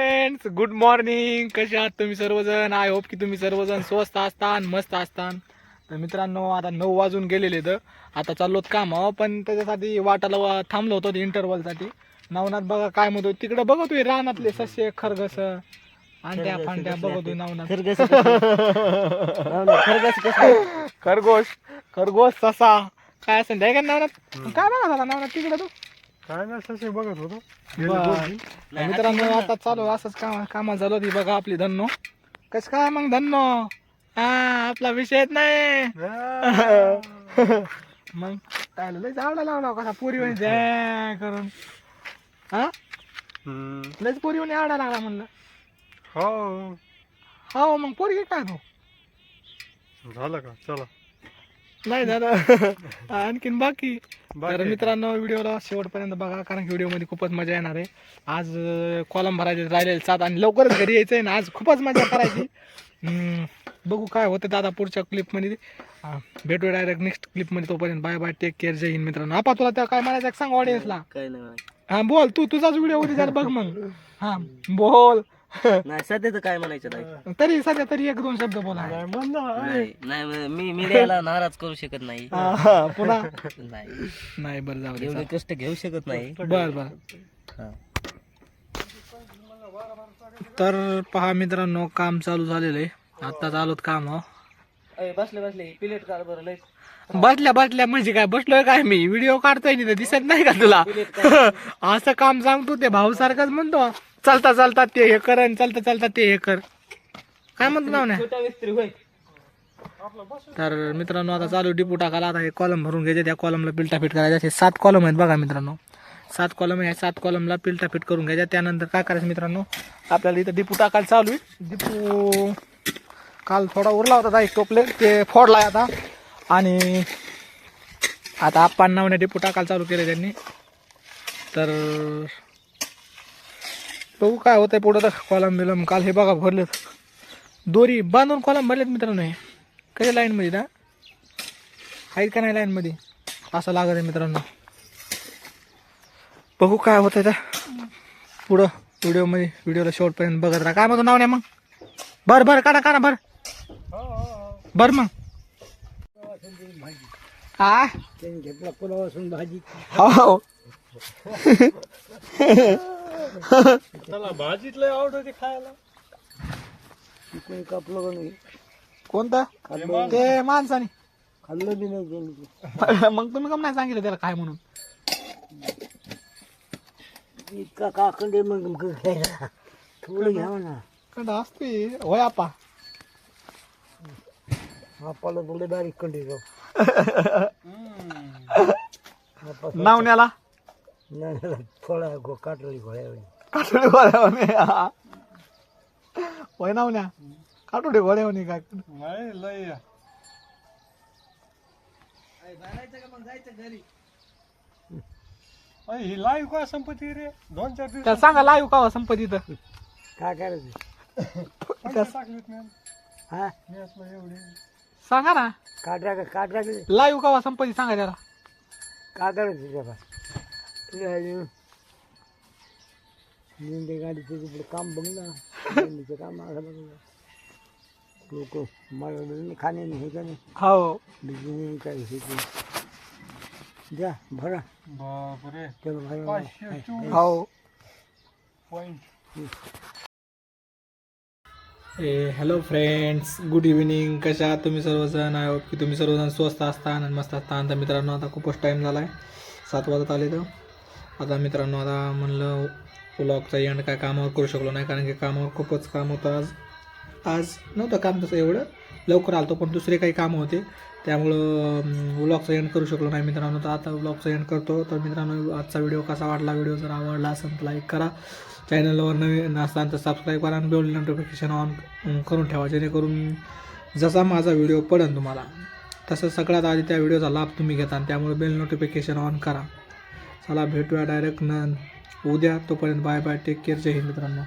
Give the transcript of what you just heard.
Friends good morning कसे आहात तुम्ही सर्वजण? आय होप की तुम्ही सर्वजण स्वस्त असतान मस्त असतान तर मित्रांनो आता नऊ वाजून गेलेले तर आता चाललोत काम पण त्याच्यासाठी वाटाला वा- थांबलो होतो इंटरवलसाठी नवनाथ बघा काय म्हणतो तिकडे बघतोय रानातले सस्य खरगस अंड्या फांड्या बघतोय नवनाथ. खरगस खरगस कसं खरगोश खरगोश ससा. काय असेल नवनाथ? काय बघा आता नवनाथ तिकडे तू? काय नाही बघत होतो. बरं. तर मित्रांनो आता चालू आहे असंच काम कामात झालो ती बघा आपली धन्नो. कस काय मग धन्नो? हा आपला विषयच नाही. मग काय लयच आवडा लावला कसा पुरी म्हणे जय करून. हा? लयच पुरी म्हणे आवडा लागला म्हणलं. हो. हो मग पोरी काय तो? झालं का? चला. नाही झालं आणखीन बाकी. तर बाकी मित्रांनो व्हिडिओला शेवटपर्यंत बघा कारण की व्हिडिओमध्ये खूपच मजा येणार आहे. आज कॉलम भरायचे राहिलेले सात आणि लवकरच घरी यायचं आहे ना आज खूपच मजा करायची. बघू काय होतं दादा पुढच्या क्लिपमध्ये हा, भेटू डायरेक्ट नेक्स्ट क्लिपमध्ये तोपर्यंत. बाय बाय टेक केअर जय हिंद मित्रांनो. आपा तुला त्या काय म्हणायचं सांग ऑडियन्सला काय नाही म्हणायचं. हा बोल. तू तुझाच व्हिडिओ उद्या जरा बघ मग. हा बोल. नाही सध्या तर काय म्हणायचं नाही. तरी सध्या तरी एक दोन शब्द बोला. नाही मी मीडियाला नाराज करू शकत नाही. हा, हा, पुन्हा? नाही. नाही बरं जाऊ दे एवढे कष्ट घेऊ शकत नाही. बर बर. हा. तर पहा मित्रांनो काम चालू झालेलं आहे. आत्ताच आलोत काम हो. अय, बसले बसले. प्लेट काढ बरं लय. बसल्या बसल्या म्हणजे काय? बसलोय काय मी? व्हिडिओ काढतोय नाही दिसत नाही का तुला? असं काम सांगतो ते भाऊ सारखंच म्हणतो. चालता चालता ते हे कर आणि चालता चालता ते हे कर. काय म्हणतो ना छोटा मिस्त्री होय. तर मित्रांनो आता चालू डिपू टाकायला आता हे कॉलम भरून घ्यायचे. त्या कॉलमला पिलटा फिट करायचे. असे सात कॉलम आहेत बघा मित्रांनो. सात कॉलम आहे सात कॉलमला पिलटा फिट करून घ्यायच्या त्यानंतर काय करायचं मित्रांनो? आपल्याला इथं डिपू टाकायला चालू आहे. डिपू काल थोडा उरला होता एक टोपले. ते फोडलाय आता. आणि आता आपण नावाने डिपू टाकायला चालू केले त्यांनी. तर बघू काय होतंय पुढं तर कॉलम बिलम. काल हे बघा भरलेत. दोरी बांधून कॉलम भरलेत मित्रांनो हे. कशा लाईनमध्ये ना? आहेत का नाही लाईनमध्ये असं लागत आहे मित्रांनो. बघू काय होतं त्या पुढं व्हिडिओमध्ये व्हिडिओला शेवटपर्यंत बघत राहा. काय म्हणतो नाव नाही मग. बर बर काढा काढा बर बर मग. हा घेतला पुलापासून भाजी. हो. चला भाजीत लय आवडते खायला. कोणी कापलं का नाही? कोणतं? ते माणसाने. खाल्लं बी नाही त्यांनी मग तुम्ही कम नाही सांगितलं त्याला काय म्हणून? इतका काकंडे मग मग खायला. थोडं घ्यावं ना कंड असते होय आपा. आपल्याला थोडे बारीक कंडे जाऊ. नावण्याला नाही थोडा गो काटली घोड्या काटोडे घोड्यावाने होय नावण्या काटोडे घोड्यावाने काय नाही लय अय, ही लाईव्ह का संपत्ती रे दोन चार दिवस त्याला सांगा लाईव्ह का संपत्ती इथं काय करायचं पैसे टाकलेत मी हा मी असलं एवढे सांगा ना काढा का काढा का लाईव्ह का संपत्ती सांगा त्याला काय करायचं निंदे गाडीचं तिकडे काम बघ ना. निंदेचं काम आलं लोक मला खाणे हे का नाही हो बिजली काय हे ते. द्या भरा. बापरे. त्याला भरा हो. Point hello friends good evening कशा आहात तुम्ही सर्वजण? आय होप की तुम्ही सर्वजण स्वस्त असता आणि मस्त असता. तर मित्रांनो आता खूपच टाईम झाला आहे सात वाजत आले तर. आता मित्रांनो आता म्हणलं ब्लॉगचा एंड काय कामावर करू शकलो नाही कारण की कामावर खूपच काम होतं आज. आज नव्हतं काम तसं एवढं. लवकर आलतो पण दुसरे काही कामं होते. त्यामुळं व्लॉगचा एंड करू शकलो नाही मित्रांनो. तर आता व्लॉगचा एंड करतो. तर मित्रांनो आजचा व्हिडिओ कसा वाटला? व्हिडिओ जर आवडला असेल तर लाईक करा. चॅनलवर नवीन असताना तर सबस्क्राईब करा आणि बेल नोटिफिकेशन ऑन करून ठेवा. जेणेकरून जसा माझा व्हिडिओ पडेल तुम्हाला तसं सगळ्यात आधी त्या व्हिडिओचा लाभ तुम्ही घेता आणि त्यामुळे बेल नोटिफिकेशन ऑन करा. चला भेटूया डायरेक्ट न उद्या तोपर्यंत बाय बाय टेक केअर जय हिंद मित्रांनो.